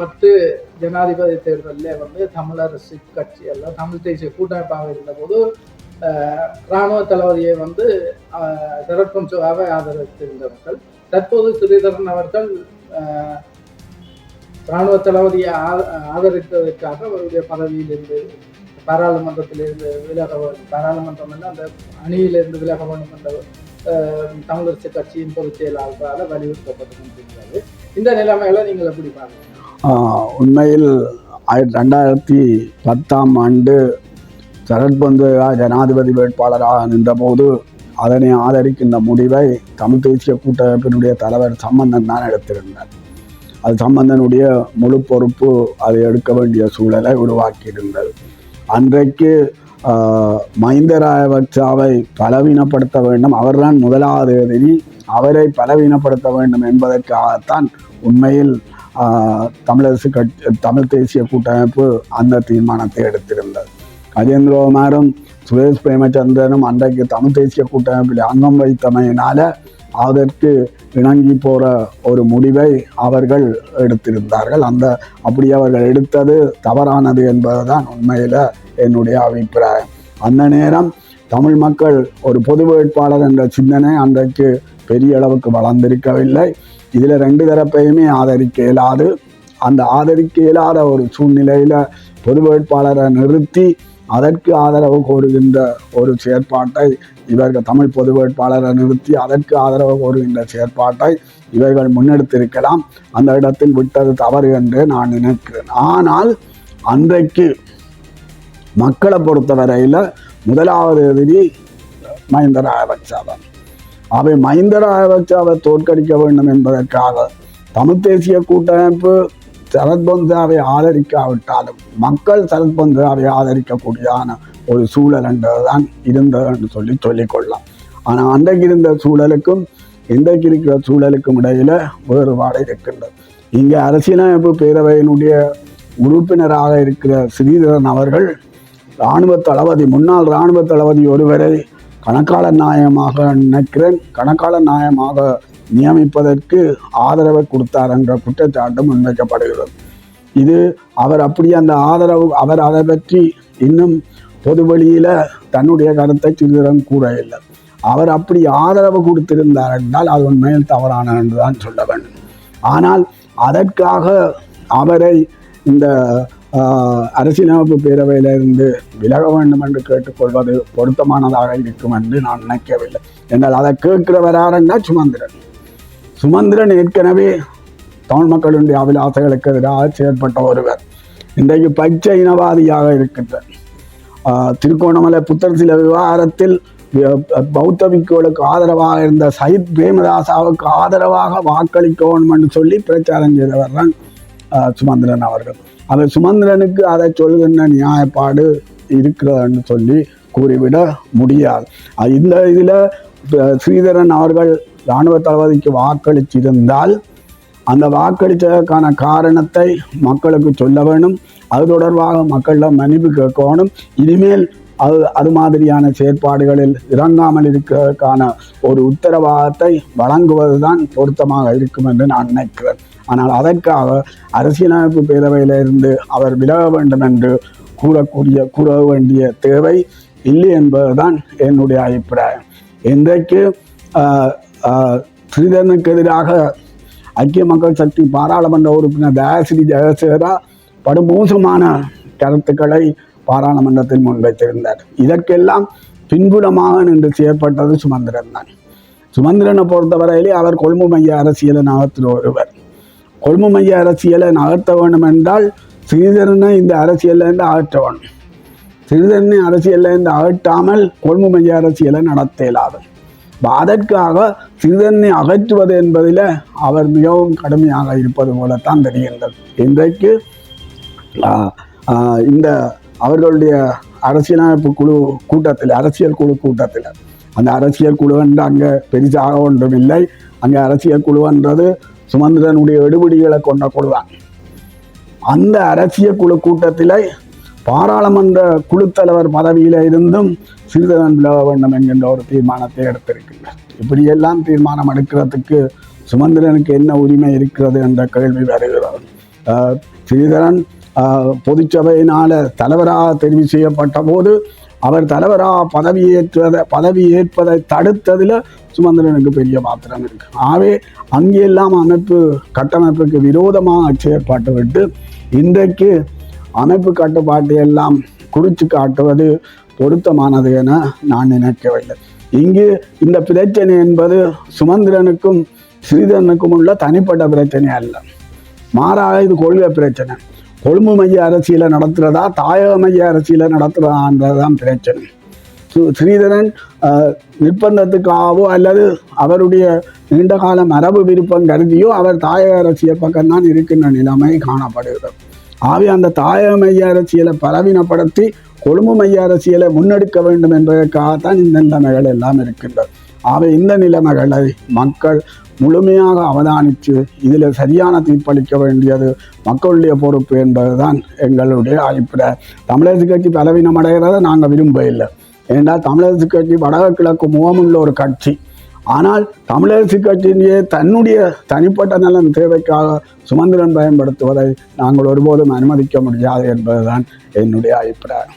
பத்து ஜனாதிபதி தேர்தலில் வந்து தமிழரசு கட்சி எல்லாம் தமிழ் தேசிய கூட்டமைப்பாக இருந்தபோது இராணுவ தளபதியை வந்து அஹ், ஆதரித்திருந்தவர்கள். தற்போது ஸ்ரீதரன் அவர்கள் இராணுவ தளபதியை ஆதரித்ததற்காக அவருடைய பதவியிலிருந்து பாராளுமன்றத்திலிருந்து விலக வேண்டும் பாராளுமன்றம் என்ன அந்த அணியிலிருந்து விலக வேண்டும் என்ற தமிழரசு கட்சியின் பொதுச் செயலாளரால் வலியுறுத்தப்பட்டு கொண்டிருக்கிறது. இந்த நிலைமைகளை நீங்கள் எப்படி பாருங்க உண்மையில் ஆயிரத்தி ரெண்டாயிரத்தி பத்தாம் ஆண்டு சரத்பந்து ஜனாதிபதி வேட்பாளராக நின்றபோது அதனை ஆதரிக்கின்ற முடிவை தமிழ் தேசிய கூட்டமைப்பினுடைய தலைவர் சம்பந்தன் தான் எடுத்திருந்தார். அது சம்பந்தனுடைய முழு பொறுப்பு அதை எடுக்க வேண்டிய சூழலை உருவாக்கியிருந்தது. அன்றைக்கு ஆஹ், மஹிந்த ராஜபக்சாவை பலவீனப்படுத்த வேண்டும். அவர்தான் முதலாவது எதிரி. அவரை பலவீனப்படுத்த வேண்டும் என்பதற்காகத்தான் உண்மையில் தமிழரசு கட்சி தமிழ் தேசிய கூட்டமைப்பு அந்த தீர்மானத்தை எடுத்திருந்தது. கஜேந்திரகுமாரும் சுரேஷ் பிரேமச்சந்திரனும் அன்றைக்கு தமிழ் தேசிய கூட்டமைப்பில் அங்கம் வைத்தமையினால அதற்கு இணங்கி போகிற ஒரு முடிவை அவர்கள் எடுத்திருந்தார்கள். அந்த அப்படி அவர்கள் எடுத்தது தவறானது என்பதுதான் உண்மையில் என்னுடைய அபிப்பிராயம். அந்த நேரம் தமிழ் மக்கள் ஒரு பொது வேட்பாளர் என்ற சிந்தனை அன்றைக்கு பெரிய அளவுக்கு வளர்ந்திருக்கவில்லை. இதில் ரெண்டு தரப்பையுமே ஆதரிக்க இயலாது. அந்த ஆதரிக்க இயலாத ஒரு சூழ்நிலையில் பொது வேட்பாளரை நிறுத்தி அதற்கு ஆதரவு கோருகின்ற ஒரு செயற்பாட்டை இவர்கள் தமிழ் பொது வேட்பாளரை நிறுத்தி அதற்கு ஆதரவு கோருகின்ற செயற்பாட்டை இவர்கள் முன்னெடுத்திருக்கலாம். அந்த இடத்தில் விட்டது தவறு என்று நான் நினைக்கிறேன். ஆனால் அன்றைக்கு மக்களை பொறுத்தவரையில் முதலாவது எதிரி மஹிந்த ராஜபக்சாவை அவை மஹிந்த ராஜபக்சாவை தோற்கடிக்க வேண்டும் என்பதற்காக தமிழ் தேசிய கூட்டமைப்பு சரத்பந்தாவை ஆதரிக்காவிட்டாலும் மக்கள் சரத்பந்தாவை ஆதரிக்கக்கூடியதான ஒரு சூழல் என்றதுதான் இருந்தது என்று சொல்லி சொல்லிக்கொள்ளலாம். ஆனால் அன்றைக்கு இருந்த சூழலுக்கும் இன்றைக்கு இருக்கிற சூழலுக்கும் இடையில வேறுபாடு இருக்கின்றது. இங்கே அரசியலமைப்பு பேரவையினுடைய உறுப்பினராக இருக்கிற ஸ்ரீதரன் அவர்கள் இராணுவ தளபதி முன்னாள் இராணுவ தளபதி ஒருவரை கணக்கால நாயமாக நினைக்கிறேன். கணக்கால நியாயமாக நியமிப்பதற்கு ஆதரவை கொடுத்தார் என்ற குற்றச்சாட்டு முன்வைக்கப்படுகிறது. இது அவர் அப்படி அந்த ஆதரவு அவர் அதை பற்றி இன்னும் பொது வெளியில் தன்னுடைய கருத்தை சிறிதரம் கூற இல்லை. அவர் அப்படி ஆதரவு கொடுத்திருந்தார் என்றால் அது உண்மையில் தவறான என்றுதான் சொல்ல வேண்டும். ஆனால் அதற்காக அவரை இந்த அரசியலமைப்பு பேரவையிலிருந்து விலக வேண்டும் என்று கேட்டுக்கொள்வது பொருத்தமானதாக இருக்கும் என்று நான் நினைக்கவில்லை. என்றால் அதை கேட்கிறவராருன்னா சுமந்திரன். சுமந்திரன் ஏற்கனவே தமிழ் மக்களுடைய அபிலாசைகளுக்கு எதிராக செயற்பட்ட ஒருவர். இன்றைக்கு பச்சை இனவாதியாக இருக்கின்ற திருகோணமலை புத்தர் சில விவகாரத்தில் பௌத்த விக்கோளுக்கு ஆதரவாக இருந்த சயித் பிரேமதாசாவுக்கு ஆதரவாக வாக்களிக்க வேண்டும் என்று சொல்லி பிரச்சாரம் செய்தவர் தான் சுமந்திரன் அவர்கள். அவர் சுமந்திரனுக்கு அதை சொல்கின்ற நியாயப்பாடு இருக்கிறதுன்னு சொல்லி கூறிவிட முடியாது. இந்த இதில் ஸ்ரீதரன் அவர்கள் இராணுவ தளபதிக்கு வாக்களித்திருந்தால் அந்த வாக்களித்ததற்கான காரணத்தை மக்களுக்கு சொல்ல வேணும். அது தொடர்பாக மக்களிடம் மன்னிப்பு கேட்கணும் இனிமேல் அது அது மாதிரியான செயற்பாடுகளில் இறங்காமல் இருக்கிறதுக்கான ஒரு உத்தரவாதத்தை வழங்குவதுதான் பொருத்தமாக இருக்கும் என்று நான் நினைக்கிறேன். ஆனால் அதற்காக அரசியலமைப்பு பேரவையிலிருந்து அவர் விலக வேண்டும் என்று கூறக்கூடிய கூற வேண்டிய தேவை இல்லை என்பதுதான் என்னுடைய அபிப்பிராயம். இன்றைக்கு ஸ்ரீதரனுக்கு எதிராக ஐக்கிய மக்கள் சக்தி பாராளுமன்ற உறுப்பினர் தயாசிரி ஜெயசேகரா படுமோசமான கருத்துக்களை பாராளுமன்றத்தில் முன்வைத்திருந்தார். இதற்கெல்லாம் பின்புலமாக நின்று செயற்பட்டது சுமந்திரன் தான். சுமந்திரனை பொறுத்தவரையிலே அவர் கொழும்பு மைய அரசியல் நாகத்தில் ஒருவர். கொழும்பு மைய அரசியலை நகர்த்த வேண்டும் என்றால் ஸ்ரீதரனை இந்த அரசியலிருந்து அகற்ற வேண்டும். சிறிதனை அரசியலிருந்து அகற்றாமல் கொழும்பு மைய அரசியலை நடத்த இயலாது. அதற்காக சிறுதன்னை அகற்றுவது என்பதில் அவர் மிகவும் கடுமையாக இருப்பது போலத்தான் தெரிகின்றது. இன்றைக்கு இந்த அவர்களுடைய அரசியலமைப்பு குழு கூட்டத்தில் அரசியல் குழு கூட்டத்தில் அந்த அரசியல் குழு என்று அங்கே பெரிதாக ஒன்றும் இல்லை. அங்கே அரசியல் குழுன்றது சுமந்திரனுடைய எடுபிடிகளை கொண்ட குழுதான். அந்த அரசியல் குழு கூட்டத்தில் பாராளுமன்ற குழுத்தலைவர் தலைவர் இருந்தும் சிறிதரன் விலக வேண்டும் என்கின்ற ஒரு தீர்மானத்தை எடுத்திருக்கின்றார். இப்படியெல்லாம் தீர்மானம் எடுக்கிறதுக்கு சுமந்திரனுக்கு என்ன உரிமை இருக்கிறது என்ற கேள்வி வருகிறது. ஸ்ரீதரன் பொதுச்சபையினால் பொதுச்சபையினால தலைவராக தெரிவு செய்யப்பட்ட போது அவர் தலைவராக பதவியேற்றதை பதவி ஏற்பதை தடுத்ததில் சுமந்திரனுக்கு பெரிய பாத்திரம் இருக்கு. ஆகவே அங்கெல்லாம் அமைப்பு கட்டமைப்புக்கு விரோதமாக செயற்பாட்டு விட்டு இன்றைக்கு அமைப்பு கட்டுப்பாட்டை எல்லாம் குறித்து காட்டுவது பொருத்தமானது என நான் நினைக்கவில்லை. இங்கு இந்த பிரச்சனை என்பது சுமந்திரனுக்கும் ஸ்ரீதரனுக்கும் உள்ள தனிப்பட்ட பிரச்சனை அல்ல. மாறாக இது கொள்கை பிரச்சனை. கொழும்பு மைய அரசியலை நடத்துகிறதா தாயக மைய அரசியலை நடத்துகிறதான்றதுதான் பிரச்சனை. ஸ்ரீதரன் நிர்பந்தத்துக்காகவோ அல்லது அவருடைய நீண்டகால மரபு விருப்பம் கருதியோ அவர் தாயக அரசியல் பக்கம்தான் இருக்கின்ற நிலைமை காணப்படுகிறது. ஆகவே அந்த தாயக மைய அரசியலை பலவீனப்படுத்தி கொழும்பு மைய அரசியலை முன்னெடுக்க வேண்டும் என்பதற்காகத்தான் இந்த நிலைமைகள் எல்லாம் இருக்கின்றது ஆகவே இந்த நிலைமைகளை மக்கள் முழுமையாக அவதானித்து இதில் சரியான தீர்ப்பளிக்க வேண்டியது மக்களுடைய பொறுப்பு என்பதுதான் எங்களுடைய அபிப்பிராயம். தமிழரசு கட்சி பலவீனம் அடைகிறத நாங்கள் விரும்ப இல்லை ஏன்னா தமிழரசு கட்சி வடகிழக்கு கிழக்கு முகமுள்ள ஒரு கட்சி. ஆனால் தமிழரசு கட்சியிலேயே தன்னுடைய தனிப்பட்ட நலன் தேவைக்காக சுமந்திரன் பயன்படுத்துவதை நாங்கள் ஒருபோதும் அனுமதிக்க முடியாது என்பதுதான் என்னுடைய அபிப்பிராயம்.